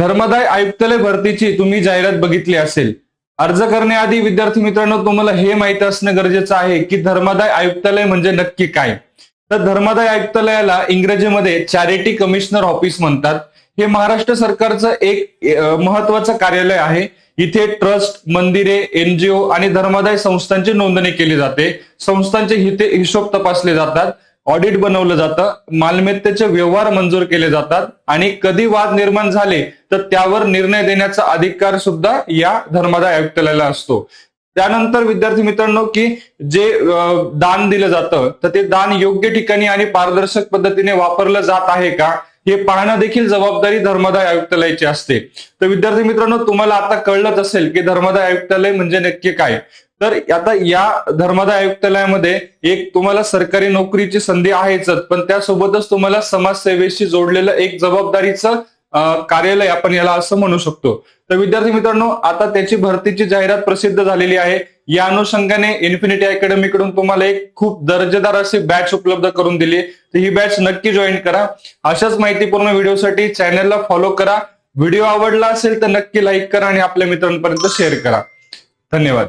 धर्मदाय आयुक्तालय भरतीची तुम्ही जाहिरात बघितली असेल. अर्ज करण्याआधी विद्यार्थी मित्रांनो तुम्हाला हे माहीत असणं गरजेचं आहे की धर्मादाय आयुक्तालय म्हणजे नक्की काय? तर धर्मादाय आयुक्तालयाला इंग्रजीमध्ये चॅरिटी कमिशनर ऑफिस म्हणतात. हे महाराष्ट्र सरकारचं एक महत्वाचं कार्यालय आहे. इथे ट्रस्ट मंदिरे एनजीओ आणि धर्मादाय संस्थांची नोंदणी केली जाते. संस्थांचे हिते हिशोब तपासले जातात. ऑडिट बनवलं जातं मालमत्तेचे व्यवहार मंजूर केले जातात आणि कधी वाद निर्माण झाले तर त्यावर निर्णय देण्याचा अधिकार सुद्धा या धर्मादाय आयुक्तालयाला असतो. त्यानंतर विद्यार्थी मित्रांनो की जे दान दिलं जातं तर ते दान योग्य ठिकाणी आणि पारदर्शक पद्धतीने वापरलं जात आहे का हे पाहणं देखील जबाबदारी धर्मादाय आयुक्तालयाची असते. तर विद्यार्थी मित्रांनो तुम्हाला आता कळलंच असेल की धर्मादाय आयुक्तालय म्हणजे नक्की काय. तर आता या धर्मादाय आयुक्तालयामध्ये एक तुम्हाला सरकारी नोकरीची संधी आहेच पण त्यासोबतच तुम्हाला समाजसेवेशी जोडलेलं एक जबाबदारीचं कार्यालय आपण याला असं म्हणू शकतो. तर विद्यार्थी मित्रांनो आता त्याची भरतीची जाहिरात प्रसिद्ध झालेली आहे. या अनुषंगाने इन्फिनिटी अकॅडमीकडून तुम्हाला एक खूप दर्जेदार अशी बॅच उपलब्ध करून दिली आहे. तर ही बॅच नक्की जॉईन करा. अशाच माहितीपूर्ण व्हिडिओसाठी चॅनलला फॉलो करा. व्हिडिओ आवडला असेल तर नक्की लाईक करा आणि आपल्या मित्रांपर्यंत शेअर करा. धन्यवाद.